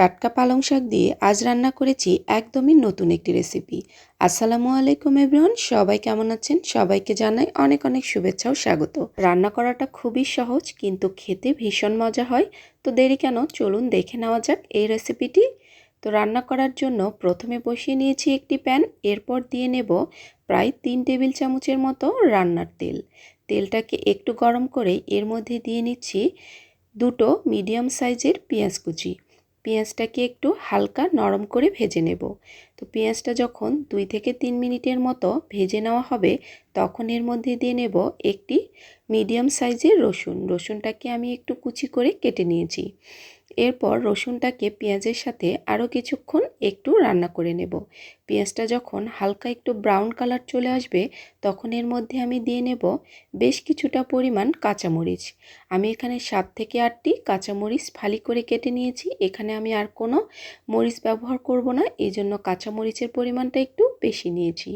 টাটকা পালং শাক দিয়ে আজ রান্না করেছি একদমই নতুন একটি রেসিপি। আসসালামু আলাইকুম এভরিওয়ান, সবাই কেমন আছেন? সবাইকে জানাই অনেক অনেক শুভেচ্ছা ও স্বাগত। রান্না করাটা খুবই সহজ, কিন্তু খেতে ভীষণ মজা হয়। তো দেরি কেন? চলুন দেখে নেওয়া যাক এই রেসিপিটি। তো রান্না করার জন্য প্রথমে বসিয়ে নিয়েছি একটি প্যান, এরপর দিয়ে নেব প্রায় তিন টেবিল চামচের মতো রান্নার তেল। তেলটাকে একটু গরম করে এর মধ্যে দিয়ে নিচ্ছি দুটো মিডিয়াম সাইজের পেঁয়াজ কুচি। পেঁয়াজটাকে একটু হালকা নরম করে ভেজে নেব। তো পেঁয়াজটা যখন দুই থেকে তিন মিনিটের মতো ভেজে নেওয়া হবে, তখন এর মধ্যে দিয়ে নেব একটি মিডিয়াম সাইজের রসুন। রসুনটাকে আমি একটু কুচি করে কেটে নিয়েছি। এরপর রসুনটাকে পেঁয়াজের সাথে আরও কিছুক্ষণ একটু রান্না করে নেব। পেঁয়াজটা যখন হালকা একটু ব্রাউন কালার চলে আসবে, তখন এর মধ্যে আমি দিয়ে নেব বেশ কিছুটা পরিমাণ কাঁচামরিচ। আমি এখানে সাত থেকে আটটি কাঁচামরিচ ফালি করে কেটে নিয়েছি। এখানে আমি আর কোনো মরিচ ব্যবহার করব না এই জন্য কাঁচামরিচের পরিমাণটা একটু বেশি নিয়েছি।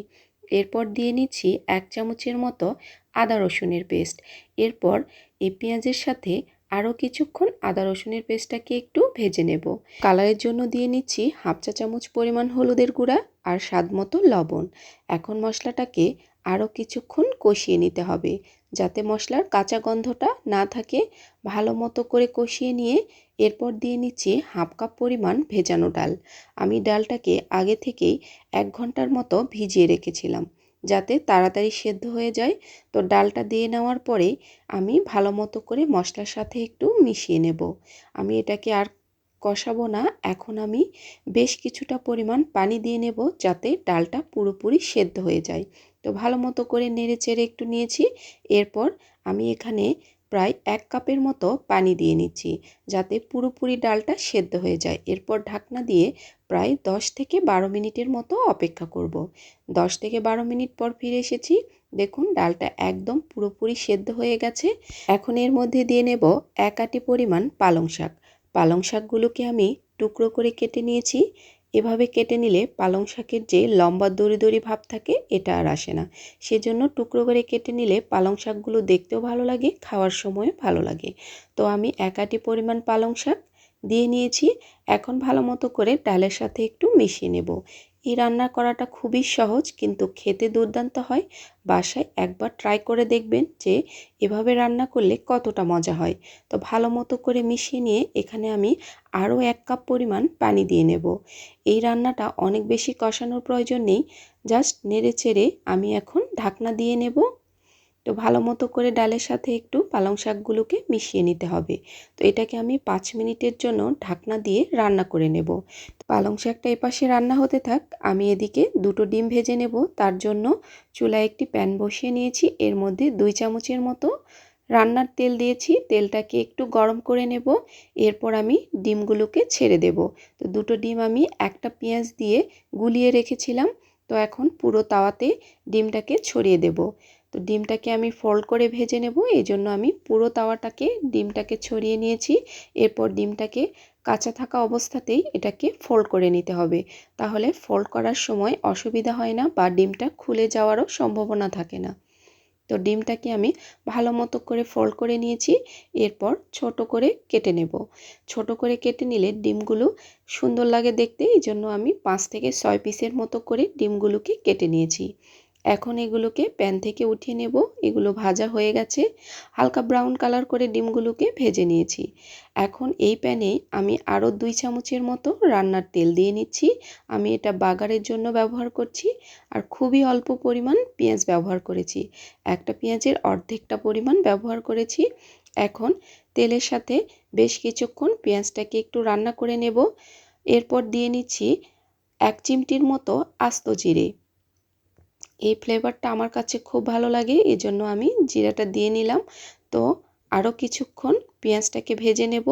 এরপর দিয়ে নিচ্ছি এক চামচের মতো আদা রসুনের পেস্ট। এরপর এই পেঁয়াজের সাথে আরও কিছুক্ষণ আদা রসুনের পেস্টটাকে একটু ভেজে নেব। কালারের জন্য দিয়ে নিচ্ছি হাফ চা চামচ পরিমাণ হলুদের গুঁড়া আর স্বাদ মতো লবণ। এখন মশলাটাকে আরও কিছুক্ষণ কষিয়ে নিতে হবে যাতে মশলার কাঁচা গন্ধটা না থাকে। ভালো মতো করে কষিয়ে নিয়ে এরপর দিয়ে নিচ্ছি হাফ কাপ পরিমাণ ভেজানো ডাল। আমি ডালটাকে আগে থেকেই এক ঘণ্টার মতো ভিজিয়ে রেখেছিলাম। যাতে তাড়াতাড়ি সেদ্ধ হয়ে যায়। তো ডালটা দিয়ে নেওয়ার পরে আমি ভালো মতো করে মশলার সাথে একটু মিশিয়ে নেব। আমি এটাকে আর কষাবো না। এখন আমি বেশ কিছুটা পরিমাণ পানি দিয়ে নেব যাতে ডালটা পুরোপুরি সেদ্ধ হয়ে যায়। তো ভালো মতো করে নেড়ে চেড়ে একটু নিয়েছি। এরপর আমি এখানে প্রায় এক কাপের মতো পানি দিয়ে নিচ্ছি, যাতে পুরোপুরি ডালটা সেদ্ধ হয়ে যায়। এরপর ঢাকনা দিয়ে প্রায় দশ থেকে বারো মিনিটের মতো অপেক্ষা করব। দশ থেকে বারো মিনিট পর ফিরে এসেছি। দেখুন, ডালটা একদম পুরোপুরি সেদ্ধ হয়ে গেছে। এখন এর মধ্যে দিয়ে নেব এক আটি পরিমাণ পালং শাক। পালং শাকগুলোকে আমি টুকরো করে কেটে নিয়েছি। এভাবে কেটে নিলে পালং শাকের যে লম্বা দড়ি দড়ি ভাব থাকে, এটা আর আসে না। সেজন্য টুকরো করে কেটে নিলে পালং শাকগুলো দেখতেও ভালো লাগে, খাওয়ার সময় ভালো লাগে। তো আমি একাটি পরিমাণ পালং শাক দিয়ে নিয়েছি। এখন ভালো মতো করে ডালের সাথে একটু মিশিয়ে নেব। এই রান্না করাটা খুবই সহজ, কিন্তু খেতে দুর্দান্ত হয়। বাসায় একবার ট্রাই করে দেখবেন যে এভাবে রান্না করলে কতটা মজা হয়। তো ভালো মতো করে মিশিয়ে নিয়ে এখানে আমি আরও এক কাপ পরিমাণ পানি দিয়ে নেব। এই রান্নাটা অনেক বেশি কষানোর প্রয়োজন নেই। জাস্ট নেড়ে চেড়ে আমি এখন ঢাকনা দিয়ে নেব। তো ভালো মতো করে ডালের সাথে একটু পালং শাকগুলোকে মিশিয়ে নিতে হবে। তো এটাকে আমি পাঁচ মিনিটের জন্য ঢাকনা দিয়ে রান্না করে নেব। পালং শাকটা এপাশে রান্না হতে থাক, আমি এদিকে দুটো ডিম ভেজে নেব। তার জন্য চুলায় একটি প্যান বসিয়ে নিয়েছি। এর মধ্যে দুই চামচের মতো রান্নার তেল দিয়েছি। তেলটাকে একটু গরম করে নেব। এরপর আমি ডিমগুলোকে ছেড়ে দেব। তো দুটো ডিম আমি একটা পেঁয়াজ দিয়ে গুলিয়ে রেখেছিলাম। তো এখন পুরো তাওয়াতে ডিমটাকে ছড়িয়ে দেব। তো ডিমটাকে আমি ফোল্ড করে ভেজে নেব। এই জন্য আমি পুরো তাওয়াটাকে, ডিমটাকে ছড়িয়ে নিয়েছি। এরপর ডিমটাকে কাঁচা থাকা অবস্থাতেই এটাকে ফোল্ড করে নিতে হবে। তাহলে ফোল্ড করার সময় অসুবিধা হয় না বা ডিমটা খুলে যাওয়ারও সম্ভাবনা থাকে না। তো ডিমটাকে আমি ভালো মতো করে ফোল্ড করে নিয়েছি। এরপর ছোট করে কেটে নেব। ছোট করে কেটে নিলে ডিমগুলো সুন্দর লাগে দেখতে। এই জন্য আমি পাঁচ থেকে ছয় পিসের মতো করে ডিমগুলোকে কেটে নিয়েছি। এখন এগুলোকে প্যান থেকে উঠিয়ে নেব। এগুলো ভাজা হয়ে গেছে। হালকা ব্রাউন কালার করে ডিমগুলোকে ভেজে নিয়েছি। এখন এই প্যানে আমি আরও দুই চামচের মতো রান্নার তেল দিয়ে নিচ্ছি। আমি এটা বাগারের জন্য ব্যবহার করছি আর খুবই অল্প পরিমাণ পেঁয়াজ ব্যবহার করেছি। একটা পেঁয়াজের অর্ধেকটা পরিমাণ ব্যবহার করেছি। এখন তেলের সাথে বেশ কিছুক্ষণ পেঁয়াজটাকে একটু রান্না করে নেব। এরপর দিয়ে নিচ্ছি এক চিমটির মতো আস্ত জিরে। এই ফ্লেভারটা আমার কাছে খুব ভালো লাগে এই জন্য আমি জিরাটা দিয়ে নিলাম। তো আরও কিছুক্ষণ পেঁয়াজটাকে ভেজে নেব।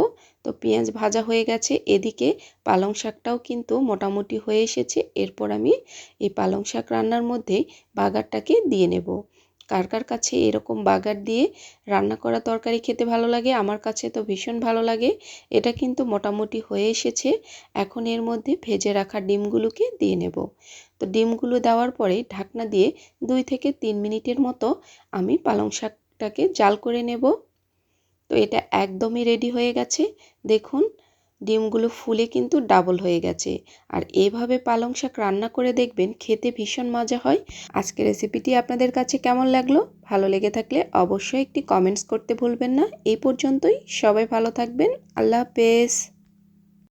তো পেঁয়াজ ভাজা হয়ে গেছে, এদিকে পালং শাকটাও কিন্তু মোটামুটি হয়ে এসেছে। এরপর আমি এই পালং শাক রান্নার মধ্যে বাগারটাকে দিয়ে নেব। কার কার কাছে এরকম বাগার দিয়ে রান্না করা তরকারি খেতে ভালো লাগে, আমার কাছে তো ভীষণ ভালো লাগে। এটা কিন্তু মোটামুটি হয়ে এসেছে। এখন এর মধ্যে ভেজে রাখা ডিমগুলোকে দিয়ে নেব। তো ডিমগুলো দেওয়ার পরে ঢাকনা দিয়ে দুই থেকে তিন মিনিটের মতো আমি পালং শাকটাকে জাল করে নেব। তো এটা একদমই রেডি হয়ে গেছে। দেখুন, ডিমগুলো ফুলে কিন্তু ডাবল হয়ে গেছে। আর এভাবে পালং শাক রান্না করে দেখবেন, খেতে ভীষণ মজা হয়। আজকের রেসিপিটি আপনাদের কাছে কেমন লাগল? ভালো লেগে থাকলে অবশ্যই একটি কমেন্টস করতে ভুলবেন না। এই পর্যন্তই। সবাই ভালো থাকবেন। আল্লাহ হাফেজ।